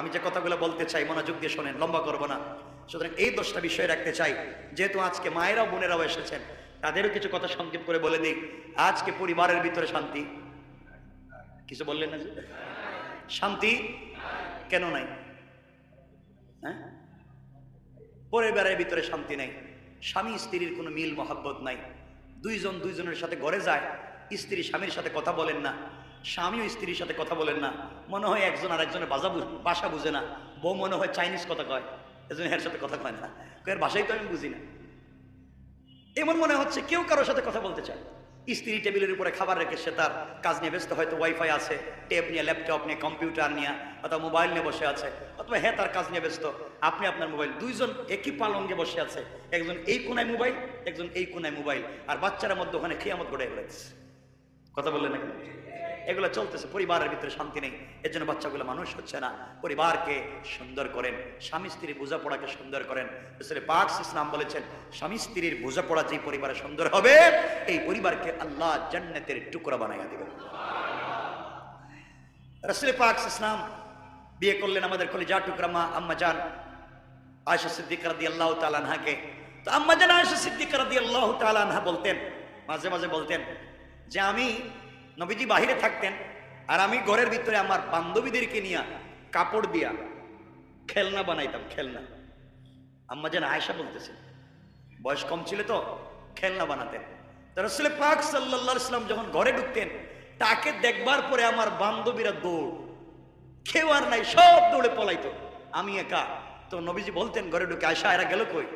আমি যে কথাগুলো বলতে চাই, মনোযোগ দিয়ে শোনেন, লম্বা করব না। সুতরাং এই দশটা বিষয় রাখতে চাই। যেহেতু আজকে মায়েরাও, বোনেরাও এসেছেন, তাদেরও কিছু কথা সংক্ষেপ করে বলে দিই। আজকে পরিবারের ভিতরে শান্তি। কিছু বললেন না শান্তি? কেন নাই? হ্যাঁ? পরিবারের ভিতরে শান্তি নাই। স্বামী স্ত্রীর কোনো মিল, মহাব্বত নাই। দুইজন দুইজনের সাথে ঘরে যায়, স্ত্রী স্বামীর সাথে কথা বলেন না। স্বামীও স্ত্রীর সাথে কথা বলেন না। মনে হয় একজন আর একজনের বাজা বু- ভাষা বুঝে না। বউ মনে হয় চাইনিজ কথা কয়। এজন এর সাথে কথা কয় না। এর ভাষাই তো আমি বুঝি না। এমন মনে হচ্ছে কেউ কারোর সাথে কথা বলতে চায়। স্ত্রী টেবিলের উপরে খাবার রেখে সে তার কাজ নিয়ে ব্যস্ত, হয়তো ওয়াইফাই আছে, টেপ নিয়ে, ল্যাপটপ নিয়ে, কম্পিউটার নিয়ে, অথবা মোবাইল নিয়ে বসে আছে, অথবা হ্যাঁ তার কাজ নিয়ে ব্যস্ত। আপনি আপনার মোবাইল, দুইজন একই পালঙ্গে বসে আছে। একজন এই কোনায় মোবাইল, একজন এই কোনায় মোবাইল। আর বাচ্চারা মধ্যে ওখানে খেয়ামত গড়ে বেড়াচ্ছে। কথা বললেন না কেন? এগুলো চলতেছে, পরিবারের ভিতরে শান্তি নেই। এর জন্য বাচ্চাগুলো মানুষ হচ্ছে না। পরিবারকে সুন্দর করেন, স্বামী স্ত্রীর বোঝাপড়াকে সুন্দর করেন। আসলে ইসলাম বলেছেন, স্বামী স্ত্রীর বোঝাপড়া যে পরিবারে সুন্দর হবে, এই পরিবারকে আল্লাহ জান্নাতের টুকরা বানাইয়া দেবেন। রসুল পাক ইসলাম বিয়ে করলেন আমাদের কলিজা টুকরা মা আম্মা জান আয়সা সিদ্দিক রাদি আল্লাহ তালানহাকে তো আম্মা জান আয়সা সিদ্দিক রাদি আল্লাহ তালানহা বলতেন, মাঝে মাঝে বলতেন যে আমি নবীজি বাহিরে থাকতেন আর আমি ঘরের ভিতরে আমার বান্ধবীদেরকে নিয়ে কাপড় দিয়া খেলনা বানাইতাম, খেলনা। আম্মা যেন আয়সা বলতেছে, বয়স কম ছিল তো, খেলনা বানাতেন। তো রসুল পাক সাল্লাহ ইসলাম যখন ঘরে ঢুকতেন, তাকে দেখবার পরে আমার বান্ধবীরা দৌড়, কেউ আর নাই, সব দৌড়ে পলাইতো। আমি একা। তো নবীজি বলতেন, ঘরে ঢুকে আয়সা এরা গেল কই?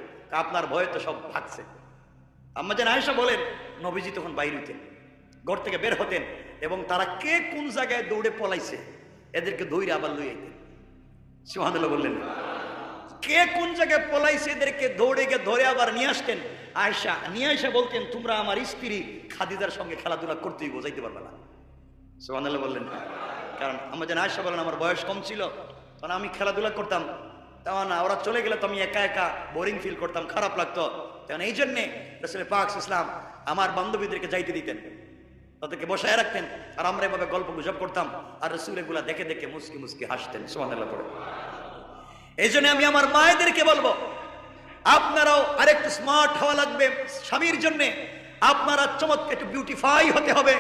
আপনার ভয়ে তো সব ভাগছে। আম্মা যেন আয়সা বলেন, নবীজি তখন বাইরে হইতেন। ঘর থেকে বের হতেন এবং তারা কে কোন জায়গায় দৌড়ে পলাইছে এদেরকে দৌড়ে আবার লই আইতেন। সুহানুল্লাহ বললেন, কে কোন জায়গায় পলাইছে এদেরকে দৌড়ে গিয়ে ধরে আবার নিয়ে আসতেন? আয়সা নিয়ে আয়সা বলতেন, তোমরা আমার স্ত্রী খাদিদার সঙ্গে খেলাধুলা করতেই বোঝাইতে পারবে না। সুহানুল্লাহ বললেন, কারণ আমার যেন আয়সা বলেন আমার বয়স কম ছিল, তখন আমি খেলাধুলা করতাম। তখন ওরা চলে গেলে তো আমি একা একা বোরিং ফিল করতাম, খারাপ লাগতো। তখন এই জন্যে রসুল পাক ইসলাম আমার বান্ধবীদেরকে যাইতে দিতেন। তাদেরকে বসায় রাখতেন। আর আমরা এভাবে গল্প গুজব করতাম, আর রসুল এগুলা দেখে দেখে মুসকি মুসকি হাসতেন সোহানাল্লাহ পড়ে। এই জন্য আমি আমার মায়েদেরকে বলব, আপনারাও আরেকটু স্মার্ট হওয়া লাগবে স্বামীর জন্যে। আপনারা চমৎকার একটু বিউটিফাই হতে হবে,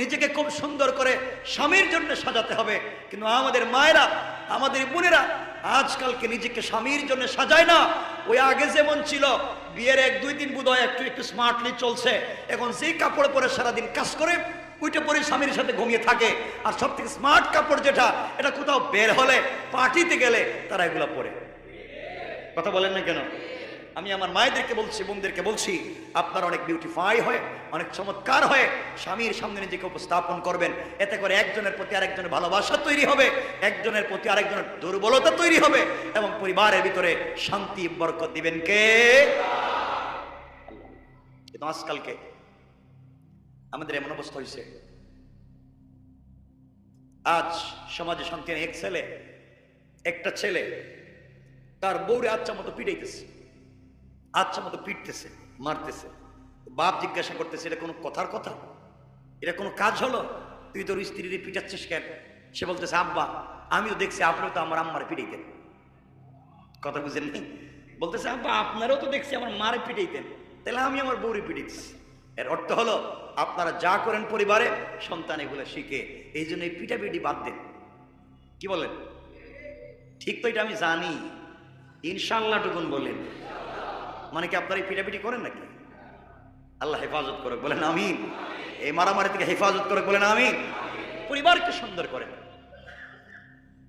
নিজেকে খুব সুন্দর করে স্বামীর জন্য সাজাতে হবে। কিন্তু আমাদের মায়েরা, আমাদের বোনেরা, আজকালকে নিজেকে স্বামীর জন্য সাজায় না। ওই আগে যেমন ছিল বিয়ের এক, দুই দিন বোধ হয় একটু একটু স্মার্টলি চলছে। এখন সেই কাপড় পরে সারাদিন কাজ করে উইটে পরে স্বামীর সাথে ঘুমিয়ে থাকে। আর সব থেকে স্মার্ট কাপড় যেটা, এটা কোথাও বের হলে, পার্টিতে গেলে তারা এগুলো পরে। কথা বলেন না কেন? আমি আমার মায়েদেরকে বলছি, বোনদেরকে বলছি, আপনারা অনেক বিউটিফাই হয়, অনেক চমৎকার হয়ে স্বামীর সামনে নিজেকে উপস্থাপন করবেন। এতে করে একজনের প্রতি আরেকজনের ভালোবাসা তৈরি হবে, একজনের প্রতি আরেকজনের দুর্বলতা তৈরি হবে এবং পরিবারের ভিতরে শান্তি, বরকত দিবেন কে? কিন্তু আজকালকে আমাদের এমন অবস্থা হয়েছে। আজ সমাজে শান্তি এক ছেলে, একটা ছেলে, তার বউরে আচ্ছা মতো পিটাইতেছে আচ্ছা মতো পিটতেছে, মারতেছে। বাপ জিজ্ঞাসা করতেছে, এটা কোনো কথার কথা? এটা কোনো কাজ হলো? তুই তোর স্ত্রীর পিটাচ্ছিস কেন? সে বলতেছে, আব্বা, আমিও দেখছি, আপনিও তো আমার আম্মার পিটাইতেন। কথা বুঝেন নি বলতেছে, আব্বা, আপনারও তো দেখছি, আমার মারে পিটাইতেন। তাহলে আমি আমার বউরে পিটাইতেছি। এর অর্থ হলো, আপনারা যা করেন পরিবারে, সন্তান এগুলো শিখে, এই জন্য এই পিটাপিটি বাদ দেন। কি বলেন? ঠিক তো এটা আমি জানি। ইনশাল্লাহ টুকুন বলেন মানে কি আপনারা এই পিটাপিটি করেন নাকি? আল্লাহ হেফাজত করে বলেন আমি এই মারামারি থেকে হেফাজত করে বলেন আমি পরিবারকে সুন্দর করেন।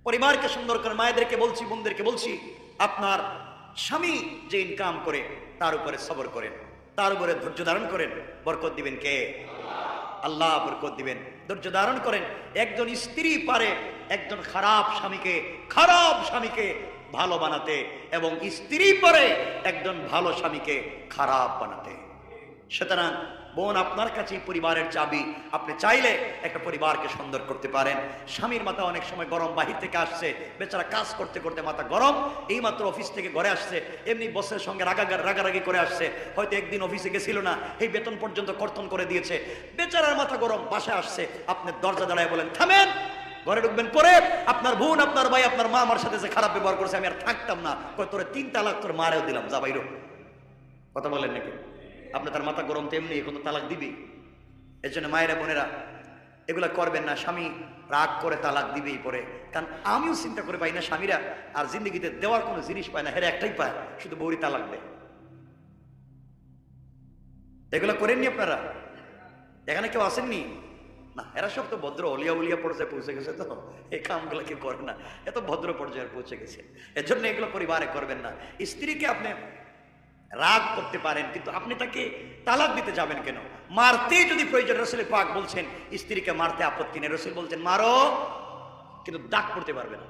পরিবারকে সুন্দর করে, মায়েদেরকে বলছি, বোনদেরকে বলছি, আপনার স্বামী যে ইনকাম করে, তার উপরে সবর করেন, তার উপরে ধৈর্য ধারণ করেন, বরকত দিবেন কে? আল্লাহ বরকত দিবেন। ধৈর্য ধারণ করেন, একজন স্ত্রী পারে একজন খারাপ স্বামীকে খারাপ স্বামীকে ভালো বানাতে এবং স্ত্রী পারে একজন ভালো স্বামীকে খারাপ বানাতে। সুতরাং বোন, আপনার কাছেই পরিবারের চাবি, আপনি চাইলে একটা পরিবারকে সুন্দর করতে পারেন। স্বামীর মাথা অনেক সময় গরম বাহির থেকে আসছে, বেচারা কাজ করতে করতে মাথা গরম এই মাত্র অফিস থেকে ঘরে আসছে, এমনি বসের সঙ্গে রাগা রাগারাগি করে আসছে। হয়তো একদিন অফিসে গেছিল না, এই বেতন পর্যন্ত কর্তন করে দিয়েছে। বেচারার মাথা গরম, বাসায় আসছে, আপনি দরজা দাঁড়ায় বলেন, থামেন! ঘরে ঢুকবেন পরে, আপনার বোন, আপনার ভাই, আপনার মা আমার সাথে যে খারাপ ব্যবহার করছে, আমি আর থাকতাম না। তোরে তিন তালাক তোর মারেও দিলাম, যা বাইরো। কথা বলেন নাকি? আপনি তার মাথা গরম তেমনি এখন তালাক দিবি? এর জন্য মায়েরা, বোনেরা, এগুলা করবেন না। স্বামী রাগ করে তালাক দিবেই পরে। কারণ আমিও চিন্তা করে পাই না স্বামীরা আর জিন্দগিতে দেওয়ার কোনো জিনিস পায় না, হেরে একটাই পায়, শুধু বৌরি তালাক দেয়। এগুলো করেননি আপনারা? এখানে কেউ আসেননি? না, এরা সব তো ভদ্র, অলিয়া উলিয়া পর্যায়ে পৌঁছে গেছে তো। এই কামগুলো কেউ করে না। এত ভদ্র পর্যায়ে পৌঁছে গেছে। এর জন্য এগুলো পরিবারে করবেন না। স্ত্রীকে আপনি রাগ করতে পারেন, কিন্তু আপনি তাকে তালাক দিতে যাবেন কেন? মারতে যদি প্রয়োজন রসুল পাক বলছেন, স্ত্রীকে মারতে আপত্তি নেই। রসুল বলছেন, মারো, কিন্তু দাগ পড়তে পারবে না।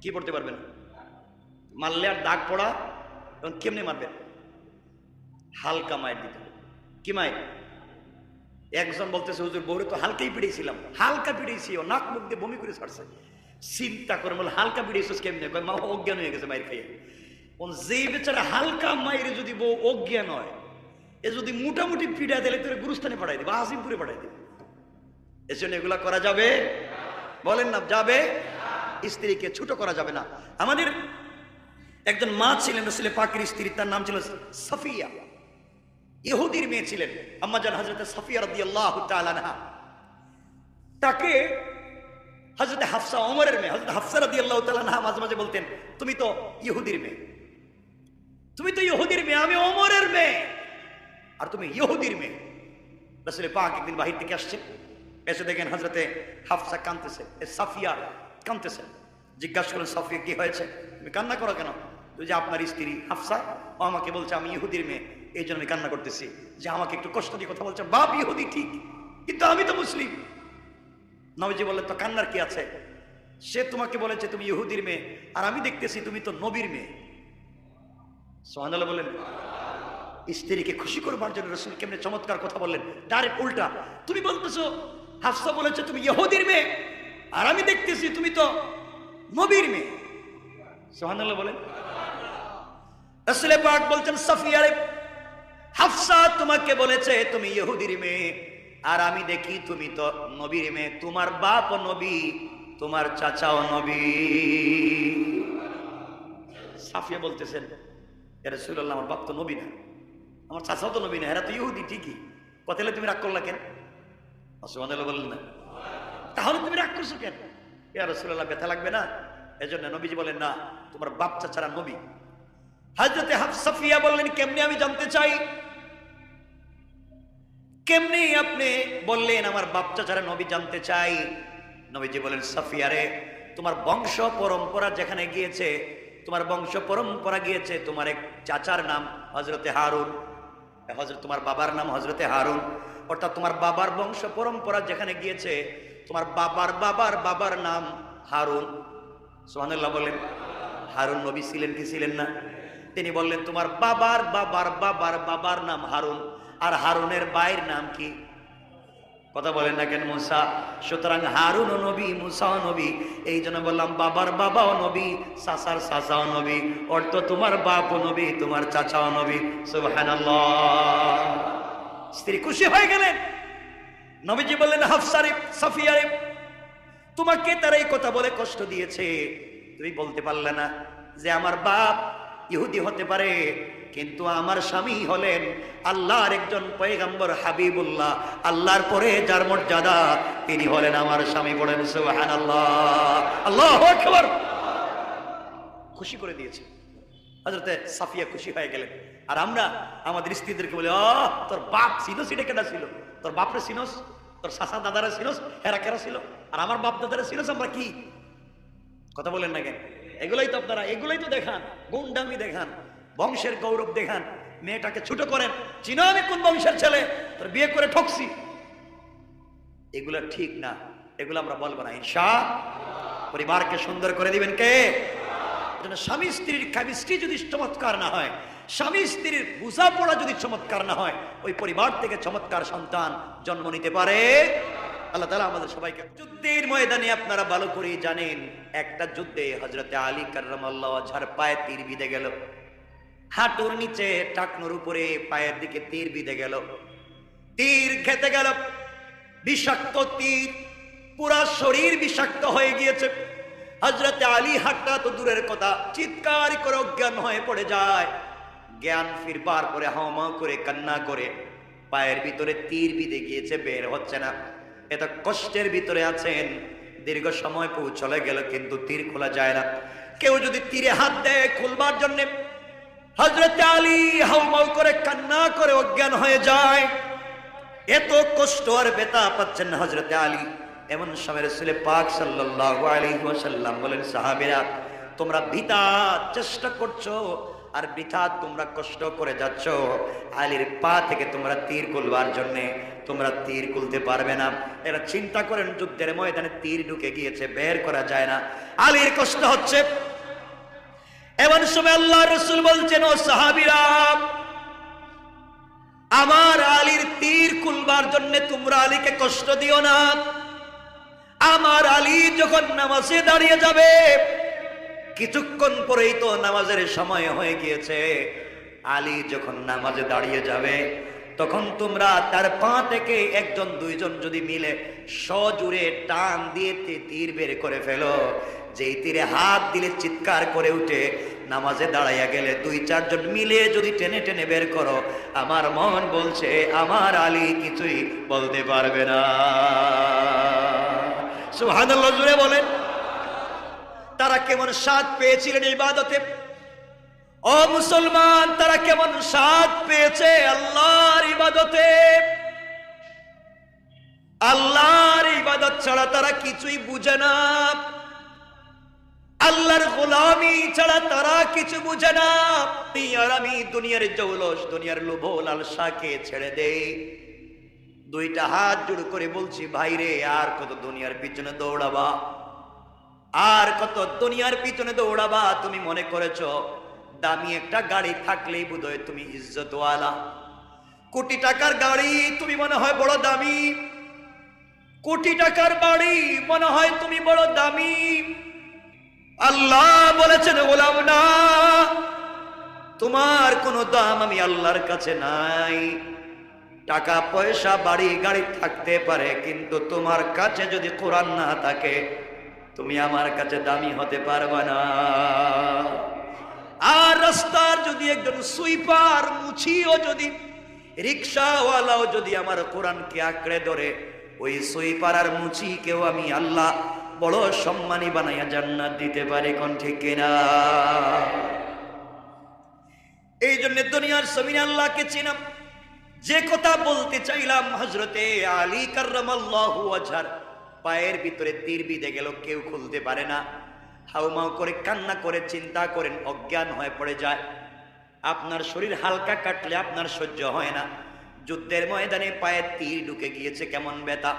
কি পড়তে পারবে না? মারলে আর দাগ পড়া এবং কেমনে মারবেন হালকা মায়ের দিতে কি মায়ের? একজন বলতেছে, হুজুর, বউরে তো হালকাই পিড়েছিলাম হালকা পিড়েছি ও নাক মুখ দিয়ে বমি করে ছাড়ছে। চিন্তা করে বলে, হালকা পিড়েছিস কেমনে? মা, অজ্ঞান হয়ে গেছে মায়ের খাইয়ে। যেই বেচারা হালকা মায়ের যদি বউ অজ্ঞান হয় এ যদি মোটামুটি পিড়া দিলে তোর গুরুস্থানে পাঠাই দিবে, আজিমপুরে পাঠাই দিবে। এর জন্য এগুলা করা যাবে? বলেন না, যাবে? স্ত্রীকে ছোট করা যাবে না। আমাদের একজন মা ছিলেন, রসুলের পাকের স্ত্রী, তার নাম ছিল সাফিয়া। ইহুদির মেয়ে ছিলেন আম্মাজান হজরত সাফিয়া রদি আল্লাহ তালানহা তাকে হজরত হাফসা ওমরের মেয়ে হজরত হাফসা রদি আল্লাহ তালানহা মাঝে মাঝে বলতেন, তুমি তো ইহুদির মেয়ে। তুমি তো ইহুদির মেয়ে, আমি ওমরের মেয়ে। আর তুমি ইহুদির মেয়ে। রসুল পাক একদিন বাহির থেকে আসছেন। এসে দেখেন হজরতে হাফসা কানতেছে সাফিয়া কানতেছে জিজ্ঞাসা করলেন, সাফিয়া, কি হয়েছে? তুমি কান্না করো কেন? যে আপনার স্ত্রী হাফসা, ও আমাকে বলছে, আমি ইহুদির মেয়ে। এই জন্য আমি কান্না করতেছি। যে আমাকে একটু কষ্ট দিয়ে কথা বলছে, বাপ ইহুদি ঠিক, কিন্তু আমি তো মুসলিম। নবীজি বললেন, তো কান্নার কি আছে? সে তোমাকে বলেছে তুমি ইহুদির মেয়ে, আর আমি দেখতেছি তুমি তো নবীর মেয়ে। সোহানাল্লাহ বললেন স্ত্রীকে খুশি করবার জন্য রসুল কেমনে চমৎকার কথা বললেন? ডাইরেক্ট উল্টা, তুমি বলতেছো, হাফসা বলেছে তুমি ইহুদির মেয়ে, আর আমি দেখতেছি তুমি তো নবীর মেয়ে। সোহানাল্লাহ বলেন রসুল পাক বলছেন সাফিয়ারে হাফসা তোমাকে বলেছে তুমি ইহুদির মেয়ে, আর আমি দেখি তুমি তো নবীর মেয়ে, তোমার বাপ নবী, তোমার চাচাও নবী। সাফিয়া বলতেছেন এরা সুল্লাহ আমার বাপ তো নবী না। আমার চাচাও তো নবী না, এরা তো ইহুদি, ঠিকই। কথালে তুমি রাগ করলা কেন? অসুমান বললেন না। তাহলে তুমি রাগ করছ কেন? ইয়া রসুল্লাহ ব্যথা লাগবে না? এজন্য নবীজি বলেন, না, তোমার বাপ চাচারা নবী। হাজরতে সাফিয়া বললেন, কেমনি আমি জানতে চাই? কেমনি আপনি বললেন আমার বাপ চাচারা নবী জানতে চাই? নবীজি বলেন সাফিয়ারে তোমার বংশ পরম্পরা যেখানে গিয়েছে তোমার বংশ পরম্পরা গিয়েছে, তোমার এক চাচার নাম হজরতে হারুন। হজরত তোমার বাবার নাম হজরতে হারুন। অর্থাৎ তোমার বাবার বংশ পরম্পরা যেখানে গিয়েছে, তোমার বাবার বাবার বাবার নাম হারুন। সোহানুল্লাহ বলেন হারুন নবী ছিলেন কি ছিলেন না? তিনি বললেন, তোমার বাবার বাবার বাবার বাবার নাম হারুন। আর হারুনের বাইর নাম কি? কথা বলেন না কেন মুসা? সুতরাং হারুন নবী মুসাও নবী, এই জন্য বললাম, বাবার বাবাও নবী, সাসার সাসাও নবী অর্থ তোমার বাপও নবী, তোমার চাচাও নবী, সুবহানাল্লাহ। স্ত্রী খুশি হয়ে গেলেন। নবীজি বললেন হাফসারে সাফিয়ারে তোমাকে তারা এই কথা বলে কষ্ট দিয়েছে। তুমি বলতে পারলে না যে আমার বাপ ইহুদি হতে পারে কিন্তু আমার স্বামী হলেন আল্লাহর একজন পয়গম্বর হাবিবুল্লাহ। আল্লাহর পরে যার মর্যাদা, তিনি হলেন আমার স্বামী বলেন সুহান আল্লাহ আল্লাহ আকবার। খুশি করে দিয়েছে। হজরতে সাফিয়া খুশি হয়ে গেলেন। আর আমরা, আমাদের স্ত্রীদেরকে বলি ও তোর বাপ সিনোস এটা কেটা ছিল। তোর বাপরে সিনোস, তোর শাসা দাদারা সিনোস, হেরা কেরা ছিল? আর আমার বাপ দাদারা সিনোস, আমরা কি? কথা বলেন না কেন? এগুলোই তো আপনারা, এগুলোই তো দেখান, গুন্ডামি দেখান। বংশের গৌরব দেখান। মেয়েটাকে ছোট করেন। চিনো আমি কোন বংশের ছেলে? তোর বিয়ে করে ঠকছি। এগুলো ঠিক না। এগুলো আমরা বলব না ইনশা পরিবারকে সুন্দর করে দিবেন কে? স্বামী স্ত্রীর কেমিস্ট্রি যদি চমৎকার না হয়, স্বামী স্ত্রীর বোঝাপড়া যদি চমৎকার না হয়, ওই পরিবার থেকে চমৎকার সন্তান জন্ম নিতে পারে। আল্লাহ তালা আমাদের সবাইকে যুদ্ধের ময়দানে আপনারা ভালো করেই জানেন, একটা যুদ্ধে হজরতে আলী কার্রাম আল্লাহ ঝাড় পায়ে তীর বিঁধে গেল। হাঁটুর নিচে টাকনোর উপরে পায়ের দিকে তীর বিঁধে গেল। তীর খেতে গেল। বিষাক্ত তীর, পুরা শরীর বিষাক্ত হয়ে গিয়েছে। হজরতে আলী হাট্টা তো দূরের কথা, চিৎকার করে অজ্ঞান হয়ে পড়ে যায়। জ্ঞান ফিরবার পরে হাওমা করে, কান্না করে। পায়ের ভিতরে তীর বিঁধে গিয়েছে, বের হচ্ছে না। এত কষ্টের ভিতরে আছেন। দীর্ঘ সময় পৌঁছলে গেল, কিন্তু তীর খোলা যায় না। কেউ যদি তীরে হাত দেয় খুলবার জন্যে হজরত আলী হাউমাউ করে কান্না করে অজ্ঞান হয়ে যায়। এত কষ্ট আর বেতা পাচ্ছেন না হজরত আলী। এমন সময় রসুলে পাক সাল্লাল্লাহু আলাইহি ওয়াসাল্লাম বলেন, সাহাবীরা, তোমরা বিতা চেষ্টা করছ আর বৃথা তোমরা কষ্ট করে যাচ্ছ। আলীর পা থেকে তোমরা তীর কুলবার জন্য, তোমরা তীর কুলতে পারবে না। এরা চিন্তা করেন, যুদ্ধের ময়দানে তীর ঢুকে গিয়েছে, বের করা যায় না। আলীর কষ্ট হচ্ছে এমন সময় আল্লাহ রসুল বলছেন, ও সাহাবিরা, আমার আলীর তীর খুলবার জন্য তোমরা আলীকে কষ্ট দিও না। আমার আলী যখন নামাজে দাঁড়িয়ে যাবে, কিছুক্ষণ পরেই তো নামাজের সময় হয়ে গিয়েছে। আলী যখন নামাজে দাঁড়িয়ে যাবে তখন তোমরা তার পা থেকে একজন, দুইজন যদি মিলে সজুরে টান দিয়ে তীর বের করে ফেলো। যেই তীরে হাত দিলে চিৎকার করে উঠে, নামাজে দাঁড়াইয়া গেলে দুই, চারজন মিলে যদি টেনে টেনে বের করো, আমার মন বলছে, আমার আলী কিছুই বলতে পারবে না। সুবহানাল্লাহ জুড়ে বলেন। তারা কেমন স্বাদ পেয়েছিলেন ইবাদতে। ও মুসলমান, তারা কেমন স্বাদ পেয়েছে আল্লাহর ইবাদতে? আল্লাহর ইবাদত ছাড়া তারা কিছুই বুঝে না। আল্লাহর গোলামি ছাড়া তারা কিছু বুঝে না। আর আমি দুনিয়ার জৌলস, দুনিয়ার লোভ লালসাকে ছেড়ে দেই। দুইটা হাত জোড় করে বলছি, ভাইরে, আর কত দুনিয়ার পিছনে দৌড়াবা? আর কত দুনিয়ার পিছনে দৌড়াবা, তুমি মনে করেছ? দামি একটা গাড়ি থাকলেই বোধহয় তুমি ইজ্জতওয়ালা। কোটি টাকার গাড়ি তুমি মনে হয় বড় দামি। কোটি টাকার বাড়ি মনে হয় তুমি বড় দামি। আল্লাহ বলেছেন, গোলাম না, তোমার কোনো দাম আমি আল্লাহর কাছে নাই। টাকা, পয়সা, বাড়ি, গাড়ি থাকতে পারে, কিন্তু তোমার কাছে যদি কোরআন না থাকে, তুমি আমার কাছে দামি হতে পারবে না। আর রাস্তার যদি একজন সুইপার, মুছিও যদি, রিক্সাওয়ালাও যদি আমার কোরআনকে আঁকড়ে ধরে, ওই সুইপার আর মুছি মুচিকেও আমি আল্লাহ বড় সম্মানী বানাইয়া জান্নাত দিতে পারে, কোন ঠিক কিনা? এই জন্য দুনিয়ার সবিন আল্লাহকে চিনাম যে কথা বলতে চাইলাম হজরতে আলী আজহার পায়ের ভিতরে তীর বিঁধে গেল, কেউ খুলতে পারে না। হাউমাউ করে, কান্না করে, চিন্তা করেন, অজ্ঞান হয়ে পড়ে যায়। আপনার শরীর হালকা কাটলে আপনার সহ্য হয় না। যুদ্ধের ময়দানে পায়ে তীর ঢুকে গিয়েছে, কেমন ব্যথা।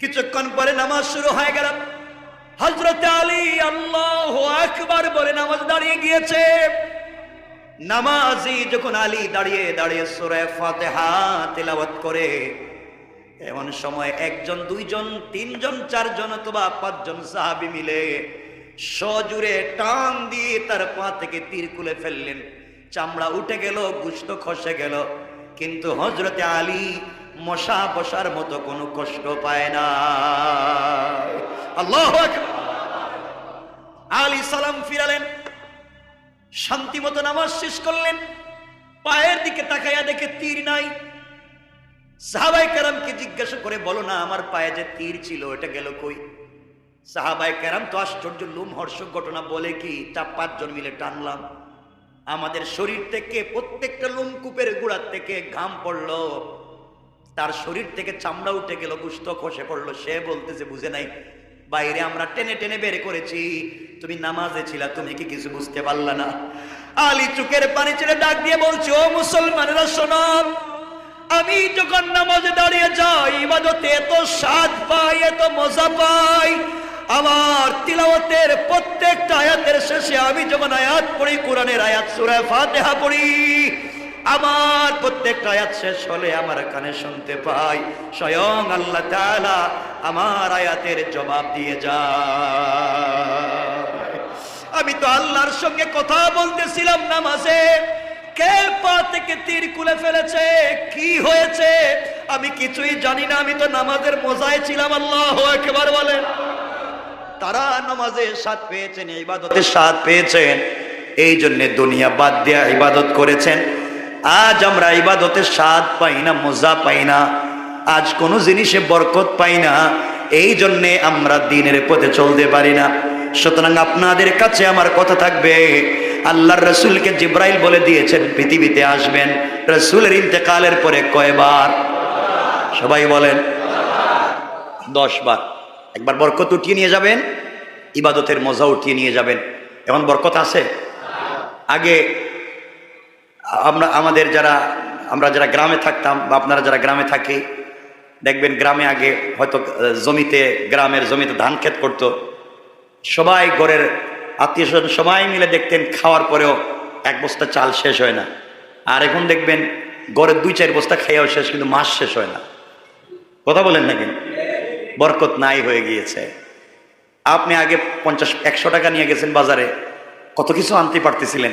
কিছুক্ষণ পরে নামাজ শুরু হয়ে গেল। হজরত আলী আল্লাহ আকবার বলে নামাজ দাঁড়িয়ে গিয়েছে। নামাজি যখন আলী দাঁড়িয়ে দাঁড়িয়ে সুরে ফাতেহা তেলাওয়াত করে, এমন সময় একজন, দুইজন, তিনজন, চারজন অথবা পাঁচজন সাহাবি মিলে সজুরে টান দিয়ে তার পা থেকে তীর খুলে ফেললেন। চামড়া উঠে গেল, গুস্ত খসে গেল। কিন্তু হজরতে আলী মশা বসার মতো কোনো কষ্ট পায় না। আল্লাহ আলী সালাম ফিরালেন, শান্তি মতো নামাজ শেষ করলেন। পায়ের দিকে তাকাইয়া দেখে তীর নাই। সাহাবাই কারামকে জিজ্ঞাসা করে, বলো না, আমার পায়ে যে তীর ছিল এটা গেল কই? সাহাবাই কেরাম তো আশ্চর্য লুম হর্ষক ঘটনা বলে কি চার পাঁচজন মিলে টানলাম। আমাদের শরীর থেকে প্রত্যেকটা লুমকূপের গুড়ার থেকে ঘাম পড়ল। তার শরীর থেকে চামড়া উঠে গেল, গুস্ত খসে পড়ল। সে বলতেছে, বুঝে নাই, বাইরে আমরা টেনে টেনে বের করেছি। তুমি নামাজে ছিলা, তুমি কি কিছু বুঝতে পারলা না? আলী চুকের পানি ছেড়ে ডাক দিয়ে বলছে, ও মুসলমানেরা শোনাম আমি যখন নামাজে দাঁড়িয়ে যাই, ইবাদতে এত স্বাদ পাই, এত মজা পাই আমার তিলাওয়াতের প্রত্যেকটা আয়াতের শেষে আমি যখন আয়াত পড়ি, কোরআনের আয়াত, সূরা ফাতিহা পড়ি, আমার প্রত্যেকটা আয়াত শেষ হলে আমার কানে শুনতে পাই, স্বয়ং আল্লাহ তাআলা আমার আয়াতের জবাব দিয়ে যায়। আমি তো আল্লাহর সঙ্গে কথা বলতেছিলাম নামাজে, কে পা থেকে তীর খুলে ফেলেছে, কি হয়েছে, আমি কিছুই জানি না, আমি তো নামাজের মজায় ছিলাম, আল্লাহ একবার বলেন। তারা নামাজের স্বাদ পেয়েছেন ইবাদতের স্বাদ পেয়েছেন, এই জন্য দুনিয়া বাদ দিয়া ইবাদত করেছেন। আজ আমরা ইবাদতের স্বাদ পাই না, মজা পাই না, আজ কোনো জিনিসে বরকত পাই না, এই জন্যে আমরা দিনের পথে চলতে পারি না। সুতরাং আপনাদের কাছে আমার কথা থাকবে, আল্লাহর রসুলকে জিব্রাইল বলে দিয়েছেন, পৃথিবীতে আসবেন, রসুলের ইন্তেকালের পরে কয়বার? সবাই বলেন, দশ বার। একবার বরকত উঠিয়ে নিয়ে যাবেন, ইবাদতের মজা উঠিয়ে নিয়ে যাবেন। এখন বরকত আছে? আগে আমরা, আমাদের যারা, আমরা যারা গ্রামে থাকতাম বা আপনারা যারা গ্রামে থাকি, দেখবেন গ্রামে আগে হয়তো জমিতে, গ্রামের জমিতে ধান ক্ষেত করতো। সবাই ঘরের আত্মীয় স্বজন সবাই মিলে দেখতেন, খাওয়ার পরেও এক বস্তা চাল শেষ হয় না। আর এখন দেখবেন ঘরের দুই চার বস্তা খাইয়াও শেষ, কিন্তু মাস শেষ হয় না। কথা বলেন নাকি? বরকত নাই হয়ে গিয়েছে। আপনি আগে পঞ্চাশ, একশো টাকা নিয়ে গেছেন বাজারে, কত কিছু আনতে পারতেছিলেন?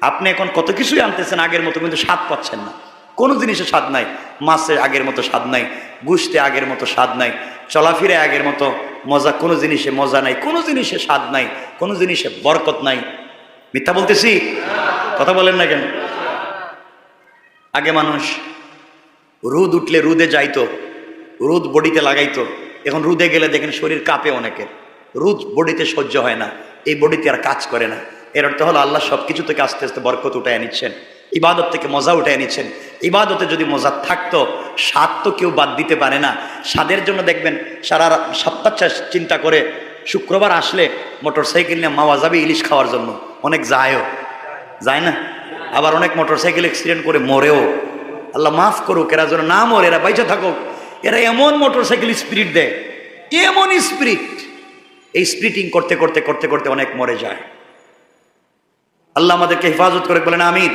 আপনি এখন কত কিছুই আনতেছেন, আগের মতো কিন্তু স্বাদ পাচ্ছেন না। কোনো জিনিসে স্বাদ নাই মাছে আগের মতো স্বাদ নাই গুছতে আগের মতো স্বাদ নাই চলাফিরে আগের মতো মজা, কোনো জিনিসে মজা নাই, কোনো জিনিসে স্বাদ নাই, কোনো জিনিসে বরকত নাই। মিথ্যা বলতেছি? কথা বলেন না কেন? আগে মানুষ রোদ উঠলে রোদে যাইতো, রোদ বডিতে লাগাইতো এখন রোদে গেলে দেখেন শরীর কাঁপে অনেকের। রোদ বডিতে সহ্য হয় না, এই বডিতে আর কাজ করে না। এর অর্থ হলো আল্লাহ সব কিছু থেকে আস্তে আস্তে বরকত উঠায় নিচ্ছেন, ইবাদত থেকে মজা উঠায় নিচ্ছেন। ইবাদতে যদি মজা থাকতো, স্বাদ তো কেউ বাদ দিতে পারে না। স্বাদের জন্য দেখবেন সারা সপ্তাহ চিন্তা করে শুক্রবার আসলে মোটর সাইকেল নিয়ে মাওয়া যাবে ইলিশ খাওয়ার জন্য। অনেক যায়ও। যায় না? আবার অনেক মোটর সাইকেল অ্যাক্সিডেন্ট করে মরেও। আল্লাহ মাফ করুক, এরা যেন না মরে, এরা বাইচে থাকুক। এরা এমন মোটরসাইকেল স্পিরিট দেয়, এমন স্পিরিট। এই স্পিরিটিং করতে করতে করতে করতে অনেক মরে যায়। আল্লাহ আমাদেরকে হেফাজত করে বলেন, আমিন।